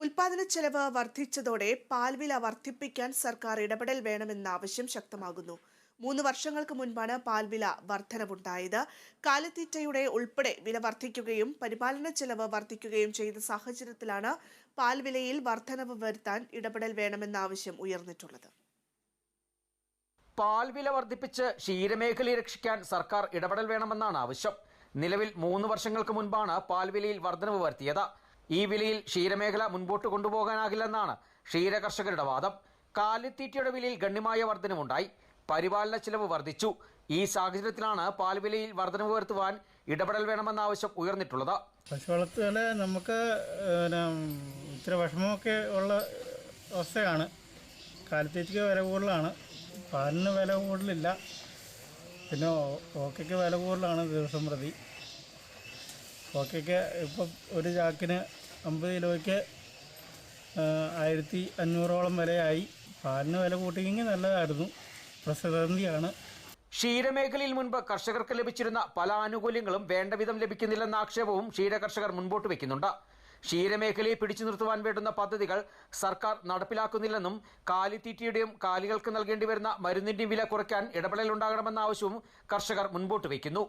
ഉൽപാദന ചെലവ് വർദ്ധിച്ചതോടെ പാൽവില വർദ്ധിപ്പിക്കാൻ സർക്കാർ ഇടപെടൽ വേണമെന്ന ആവശ്യം ശക്തമാകുന്നു. മൂന്ന് വർഷങ്ങൾക്ക് മുൻപാണ് പാൽവില വർധനവുണ്ടായത്. കാലിത്തീറ്റയുടെ ഉൾപ്പെടെ വില വർദ്ധിക്കുകയും പരിപാലന ചെലവ് വർദ്ധിക്കുകയും ചെയ്ത സാഹചര്യത്തിലാണ് പാൽവിലയിൽ വർധനവ് വരുത്താൻ ഇടപെടൽ വേണമെന്ന ആവശ്യം ഉയർന്നിട്ടുള്ളത്. പാൽ വില വർദ്ധിപ്പിച്ച് ക്ഷീരമേഖലയെ രക്ഷിക്കാൻ സർക്കാർ ഇടപെടൽ വേണമെന്നാണ് ആവശ്യം. നിലവിൽ മൂന്ന് വർഷങ്ങൾക്ക് മുൻപാണ് പാൽ വിലയിൽ വർധനവ് വരുത്തിയത്. ഈ വിലയിൽ ക്ഷീരമേഖല മുൻപോട്ട് കൊണ്ടുപോകാനാകില്ലെന്നാണ് ക്ഷീര കർഷകരുടെ വാദം. കാലിത്തീറ്റയുടെ വിലയിൽ ഗണ്യമായ വർധനവുണ്ടായി. പരിപാലന ചിലവ് വർദ്ധിച്ചു ഈ സാഹചര്യത്തിലാണ് പാൽ വിലയിൽ വർധനവ് വരുത്തുവാൻ ഇടപെടൽ വേണമെന്ന ആവശ്യം ഉയർന്നിട്ടുള്ളത്. പശു നമുക്ക് ഇത്ര വിഷമമൊക്കെ ഉള്ള അവസ്ഥയാണ്. കാലിത്തീറ്റയ്ക്ക് വില കൂടുതലാണ്. പാലിന് വില കൂടുതലില്ല. പിന്നെ ഓക്കയ്ക്ക് വില കൂടുതലാണ് ദിവസം പ്രതി. ഓക്കയ്ക്ക് ഇപ്പം ഒരു ചാക്കിന് അമ്പത് കിലോയ്ക്ക് ആയിരത്തി അഞ്ഞൂറോളം വിലയായി. പാലിന് വില കൂട്ടിയെങ്കിൽ നല്ലതായിരുന്നു. പ്രസിദ്ധന്തിയാണ് ക്ഷീരമേഖലയിൽ മുൻപ് കർഷകർക്ക് ലഭിച്ചിരുന്ന പല ആനുകൂല്യങ്ങളും വേണ്ടവിധം ലഭിക്കുന്നില്ലെന്ന ആക്ഷേപവും ക്ഷീര കർഷകർ മുൻപോട്ട് വയ്ക്കുന്നുണ്ട് ക്ഷീരമേഖലയെ പിടിച്ചു നിർത്തുവാൻ വേണ്ടുന്ന പദ്ധതികൾ സർക്കാർ നടപ്പിലാക്കുന്നില്ലെന്നും കാലിത്തീറ്റയുടെയും കാലികൾക്ക് നൽകേണ്ടി വരുന്ന മരുന്നിന്റെയും വില കുറയ്ക്കാൻ ഇടപെടലുണ്ടാകണമെന്ന ആവശ്യവും കർഷകർ മുൻപോട്ട് വയ്ക്കുന്നു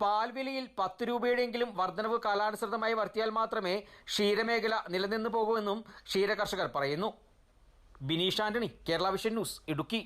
പാൽ വിലയിൽ പത്ത് രൂപയുടെയെങ്കിലും വർധനവ് കാലാനുസൃതമായി വർത്തിയാൽ മാത്രമേ ക്ഷീരമേഖല നിലനിന്നു പോകുമെന്നും ക്ഷീരകർഷകർ പറയുന്നു. Bineesh Antony Kerala vision news Idukki.